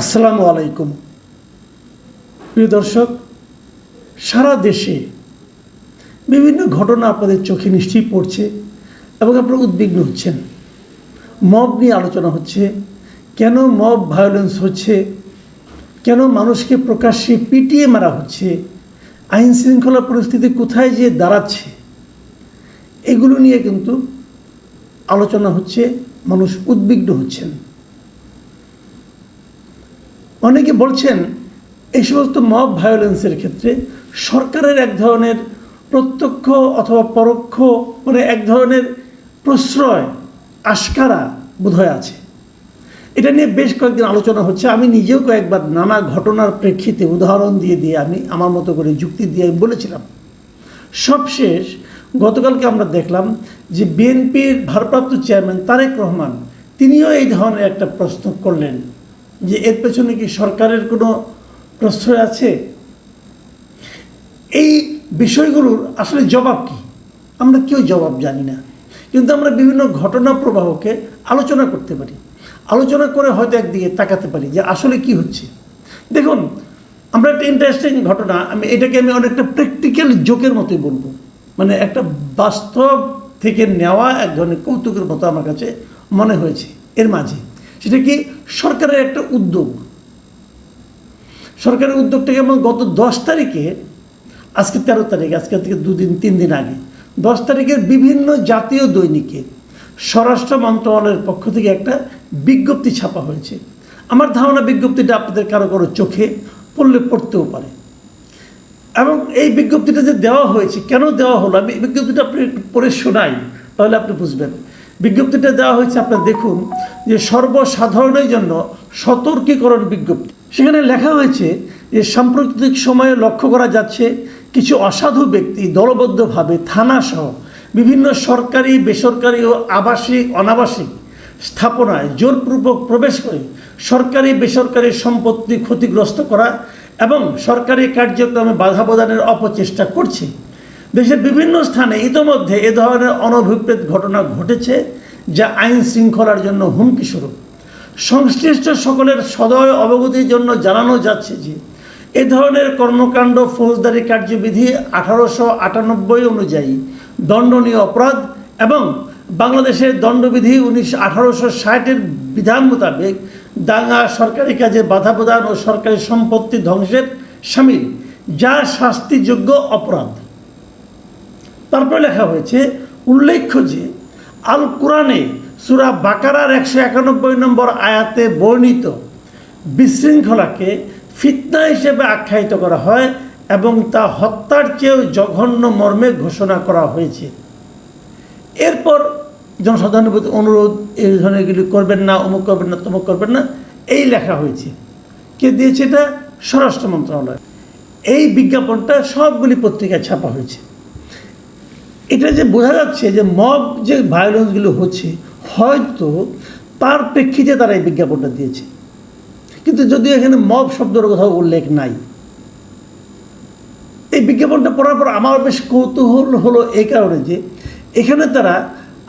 আসসালামু আলাইকুম। প্রিয় দর্শক, সারা দেশে বিভিন্ন ঘটনা আপনাদের চোখে নিশ্চয়ই পড়ছে এবং আপনারা উদ্বিগ্ন হচ্ছেন। মব নিয়ে আলোচনা হচ্ছে, কেন মব ভায়োলেন্স হচ্ছে, কেন মানুষকে প্রকাশ্যে পিটিয়ে মারা হচ্ছে, আইন শৃঙ্খলা পরিস্থিতি কোথায় যে দাঁড়াচ্ছে, এগুলো নিয়ে কিন্তু আলোচনা হচ্ছে, মানুষ উদ্বিগ্ন হচ্ছেন। অনেকে বলছেন এই সমস্ত মব ভায়োলেন্সের ক্ষেত্রে সরকারের এক ধরনের প্রত্যক্ষ অথবা পরোক্ষ মানে এক ধরনের প্রশ্রয় আস্কারা বোধহয় আছে। এটা নিয়ে বেশ কয়েকদিন আলোচনা হচ্ছে। আমি নিজেও কয়েকবার নানা ঘটনার প্রেক্ষিতে উদাহরণ দিয়ে দিয়ে আমি আমার মতো করে যুক্তি দিয়ে আমি বলেছিলাম। সবশেষ গতকালকে আমরা দেখলাম যে বিএনপির ভারপ্রাপ্ত চেয়ারম্যান তারেক রহমান তিনিও এই ধরনের একটা প্রশ্ন করলেন। যে এর পেছনে কি সরকারের কোনো প্রশ্রয় আছে? এই বিষয়গুলোর আসলে জবাব কি? আমরা কেউ জবাব জানি না। কিন্তু আমরা বিভিন্ন ঘটনা প্রবাহকে আলোচনা করতে পারি। আলোচনা করে হয়তো একদিকে তাকাতে পারি যে আসলে কি হচ্ছে। দেখুন, আমরা একটা ইন্টারেস্টিং ঘটনা, আমি এটাকে আমি অনেকটা প্র্যাকটিক্যাল জোকের মতোই বলব। মানে একটা বাস্তব থেকে নেওয়া এক ধরনের কৌতুকের মতো আমার কাছে মনে হয়েছে, এর মাঝে। সেটা কি সরকারের একটা উদ্যোগ? সরকারের উদ্যোগটাকে আমার গত দশ তারিখে, আজকে তেরো তারিখ, আজকে থেকে দুদিন, তিন দিন আগে, দশ তারিখের বিভিন্ন জাতীয় দৈনিকে স্বরাষ্ট্র মন্ত্রণালয়ের পক্ষ থেকে একটা বিজ্ঞপ্তি ছাপা হয়েছে। আমার ধারণা বিজ্ঞপ্তিটা আপনাদের কারও কারও চোখে পড়লে পড়তেও পারে। এবং এই বিজ্ঞপ্তিটা যে দেওয়া হয়েছে, কেন দেওয়া হলো? আমি বিজ্ঞপ্তিটা আপনি পড়ে শোনাই, তাহলে আপনি বুঝবেন। বিজ্ঞপ্তিটা দেওয়া হয়েছে, আপনার দেখুন, যে সর্বসাধারণের জন্য সতর্কীকরণ বিজ্ঞপ্তি। সেখানে লেখা হয়েছে যে সাম্প্রতিক সময়ে লক্ষ্য করা যাচ্ছে, কিছু অসাধু ব্যক্তি দলবদ্ধভাবে থানাসহ বিভিন্ন সরকারি, বেসরকারি ও আবাসিক, অনাবাসিক স্থাপনায় জোরপূর্বক প্রবেশ করে সরকারি, বেসরকারি সম্পত্তি ক্ষতিগ্রস্ত করা এবং সরকারি কার্যক্রমে বাধা প্রদানের অপচেষ্টা করছে। দেশের বিভিন্ন স্থানে ইতোমধ্যে এ ধরনের অনভিপ্রেত ঘটনা ঘটেছে যা আইন শৃঙ্খলার জন্য হুমকি স্বরূপ। সংশ্লিষ্ট সকলের সদয় অবগতির জন্য জানানো যাচ্ছে যে, এ ধরনের কর্মকাণ্ড ফৌজদারি কার্যবিধি আঠারোশো আটানব্বই অনুযায়ী দণ্ডনীয় অপরাধ এবং বাংলাদেশের দণ্ডবিধি উনিশশো আঠারোশো ষাটের বিধান মোতাবেক দাঙ্গা সরকারি কাজে বাধা প্রদান ও সরকারি সম্পত্তি ধ্বংসের সামিল, যা শাস্তিযোগ্য অপরাধ। তারপরে লেখা হয়েছে, উল্লেখ্য যে আল কোরআনে সুরা বাকারার একশো একানব্বই নম্বর আয়াতে বর্ণিত বিশৃঙ্খলাকে ফিতনা হিসেবে আখ্যায়িত করা হয় এবং তা হত্যার চেয়েও জঘন্য মর্মে ঘোষণা করা হয়েছে। এরপর জনসাধারণের প্রতি অনুরোধ, এই ধরনের এগুলি করবেন না, অমুক করবেন না, তমুক করবেন না, এই লেখা হয়েছে। কে দিয়েছে এটা? স্বরাষ্ট্র মন্ত্রণালয়। এই বিজ্ঞাপনটা সবগুলি পত্রিকায় ছাপা হয়েছে। এটা যে বোঝা যাচ্ছে যে মব যে ভায়োলেন্সগুলো হচ্ছে, হয়তো তার প্রেক্ষিতে তারা এই বিজ্ঞাপনটা দিয়েছে। কিন্তু যদিও এখানে মব শব্দের কোথাও উল্লেখ নাই। এই বিজ্ঞাপনটা পড়ার পর আমার বেশ কৌতূহল হলো এই কারণে যে এখানে তারা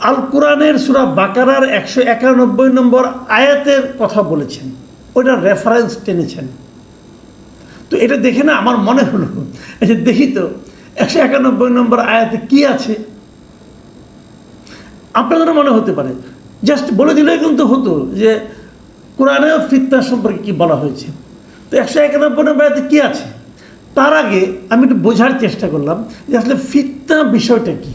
আল কোরআনের সুরা বাকারার একশো একানব্বই নম্বর আয়াতের কথা বলেছেন। ওইটার রেফারেন্স টেনেছেন। তো এটা দেখে না আমার মনে হলো আচ্ছা দেখি তো একশো একানব্বই নম্বর আয়াতে কি আছে? আপনাদেরও মনে হতে পারে। জাস্ট বলে দিলে কিন্তু হতো যে, কোরআনেও ফিতনা সম্পর্কে কি বলা হয়েছে? তো একশো একানব্বই নম্বর আয়াতে কী আছে? তার আগে আমি একটু বোঝার চেষ্টা করলাম যে আসলে ফিতনা বিষয়টা কি।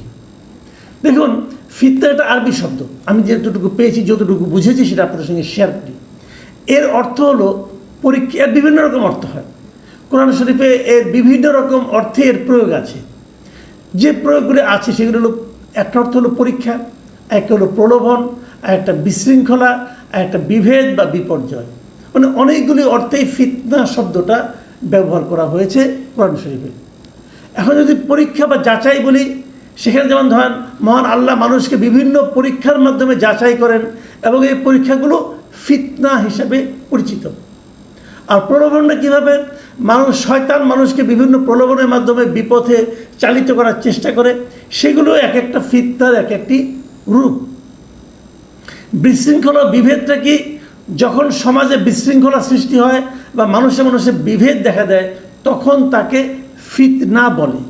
দেখুন, ফিতনা একটা আরবি শব্দ। আমি যতটুকু পেয়েছি, যতটুকু বুঝেছি, সেটা আপনাদের সঙ্গে শেয়ার করি। এর অর্থ হলো পরীক্ষা বিভিন্ন রকম অর্থ হয়। কোরআন শরীফে এর বিভিন্ন রকম অর্থে এর প্রয়োগ আছে। যে প্রয়োগগুলি আছে সেগুলো হলো, একটা অর্থ হলো পরীক্ষা, একটা হলো প্রলোভন, আর একটা বিশৃঙ্খলা, আর একটা বিভেদ বা বিপর্যয়। মানে অনেকগুলি অর্থেই ফিতনা শব্দটা ব্যবহার করা হয়েছে কোরআন শরীফে। এখন যদি পরীক্ষা বা যাচাই বলি, সেখানে যেমন ধরেন, মহান আল্লাহ মানুষকে বিভিন্ন পরীক্ষার মাধ্যমে যাচাই করেন এবং এই পরীক্ষাগুলো ফিতনা হিসেবে পরিচিত। আর প্রলোভনটা কীভাবে? মানুষ, শয়তান মানুষকে বিভিন্ন প্রলোভনের মাধ্যমে বিপথে চালিত করার চেষ্টা করে, সেগুলো এক একটা ফিতনার এক একটি রূপ। বিশৃঙ্খলা বিভেদটা কি? যখন সমাজে বিশৃঙ্খলা সৃষ্টি হয় বা মানুষে মানুষে বিভেদ দেখা দেয়, তখন তাকে ফিতনা বলে।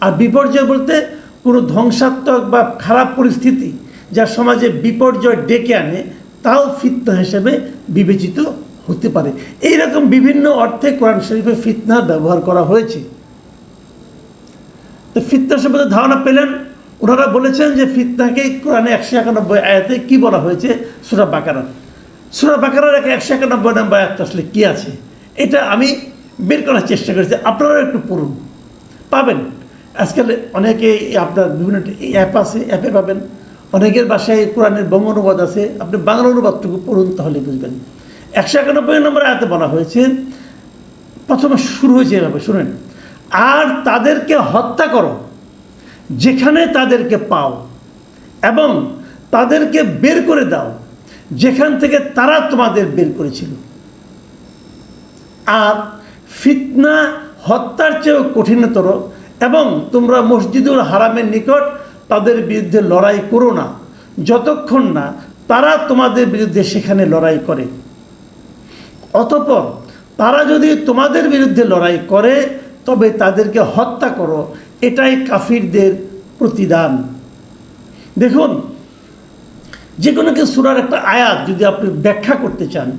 আর বিপর্যয় বলতে কোনো ধ্বংসাত্মক বা খারাপ পরিস্থিতি যা সমাজে বিপর্যয় ডেকে আনে, তাও ফিতনা হিসেবে বিবেচিত হতে পারে। এইরকম বিভিন্ন অর্থে কোরআন শরীফে ফিতনার ব্যবহার করা হয়েছে। তো ফিতনা সম্বন্ধে ধারণা পেলেন? ওনারা বলেছেন যে ফিতনাকে কোরআনে একশো একানব্বই আয়াতে কি বলা হয়েছে? সুরা বাকারা। সুরা বাকারার এক একশো একানব্বই নম্বর আয়াত আসলে কী আছে? এটা আমি বের করার চেষ্টা করেছি। আপনারাও একটু পড়ুন। পাবেন। আজকাল অনেকে আপনার বিভিন্ন অ্যাপ আছে অ্যাপে পাবেন। অনেকের বাসায় কোরআনের বঙ্গ অনুবাদ আছে। আপনি বাংলা অনুবাদটুকু পড়ুন তাহলে বুঝবেন। একশো একানব্বই নম্বর আয়াতে বলা হয়েছে, প্রথমে শুরু হয়েছে এভাবে, শুনেন। আর তাদেরকে হত্যা করো, যেখানে তাদেরকে পাও এবং তাদেরকে বের করে দাও, যেখান থেকে তারা তোমাদের বের করেছিল। আর ফিতনা হত্যার চেয়েও কঠিনতর এবং তোমরা মসজিদুল হারামের নিকট তাদের বিরুদ্ধে লড়াই করো না, যতক্ষণ না তারা তোমাদের বিরুদ্ধে সেখানে লড়াই করে। অতপর তারা যদি তোমাদের বিরুদ্ধে লড়াই করে, তবে তাদেরকে হত্যা করো। এটাই কাফিরদের প্রতিদান। দেখুন যে কোনো সুরার একটা আয়াত যদি আপনি ব্যাখ্যা করতে চান,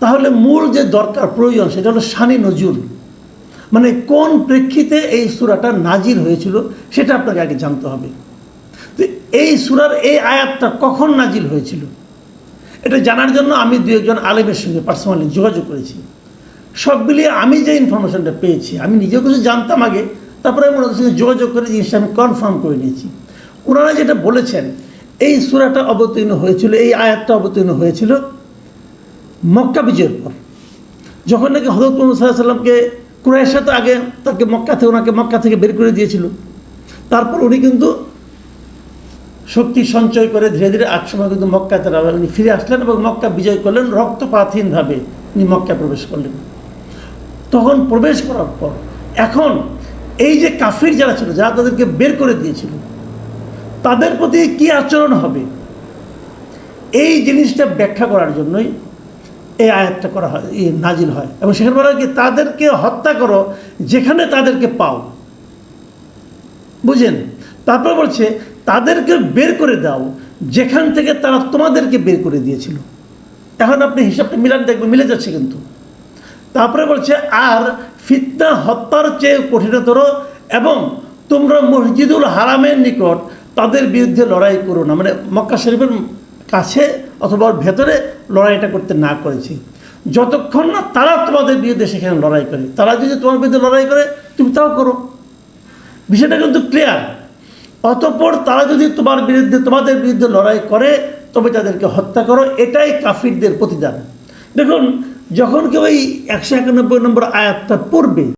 তাহলে মূল যে দরকার, প্রয়োজন, সেটা হলো শানি নজুল। মানে কোন প্রেক্ষিতে এই সুরাটা নাজির হয়েছিল, সেটা আপনাকে আগে জানতে হবে। তো এই সুরার এই আয়াতটা কখন নাজিল হয়েছিল? এটা জানার জন্য আমি দু একজন আলেমের সঙ্গে পার্সোনালি যোগাযোগ করেছি। সব মিলিয়ে আমি যে ইনফরমেশনটা পেয়েছি, আমি নিজেও কিছু জানতাম আগে, তারপরে আমি ওনাদের সঙ্গে যোগাযোগ করে জিনিসটা আমি কনফার্ম করে নিয়েছি। ওনারা যেটা বলেছেন, এই সুরাটা অবতীর্ণ হয়েছিল, এই আয়াতটা অবতীর্ণ হয়েছিল মক্কা বিজয়ের পর। যখন নাকি হজরত মোহাম্মদ সাল্লাহ সাল্লামকে কুরাইশা আগে তাকে মক্কা থেকে ওনাকে মক্কা থেকে বের করে দিয়েছিল। তারপর উনি কিন্তু শক্তি সঞ্চয় করে ধীরে ধীরে আট সময় কিন্তু মক্কা তারা উনি ফিরে আসলেন এবং মক্কা বিজয় করলেন। রক্তপাতহীনভাবে উনি মক্কা প্রবেশ করলেন। তখন প্রবেশ করার পর এখন এই যে কাফির যারা ছিল, যারা তাদেরকে বের করে দিয়েছিল, তাদের প্রতি কি আচরণ হবে? এই জিনিসটা ব্যাখ্যা করার জন্যই এই আয়াতটা করা হয় নাজিল হয়। এবং সেখানে বলা হয় কি, তাদেরকে হত্যা করো, যেখানে তাদেরকে পাও। বুঝেন? তারপর বলছে তাদেরকে বের করে দাও, যেখান থেকে তারা তোমাদেরকে বের করে দিয়েছিল। এখন আপনি হিসাবটা মিলান, দেখবেন মিলে যাচ্ছে কিন্তু। তারপরে বলছে, আর ফিতনা হত্যার চেয়ে কঠিনতর এবং তোমরা মসজিদুল হারামের নিকট তাদের বিরুদ্ধে লড়াই করো না। মানে মক্কা শরীফের কাছে অথবা ভেতরে লড়াইটা করতে না করেছি। যতক্ষণ না তারা তোমাদের বিরুদ্ধে সেখানে লড়াই করে, তারা যদি তোমার বিরুদ্ধে লড়াই করে, তুমি তাও করো। বিষয়টা কিন্তু ক্লিয়ার অতঃপর তারা যদি তোমার বিরুদ্ধে, তোমাদের বিরুদ্ধে লড়াই করে, তবে তাদেরকে হত্যা করো, এটাই কাফিরদের প্রতিদান। দেখুন, যখন কেউ এই একশো একানব্বই নম্বর আয়াতটা পড়বে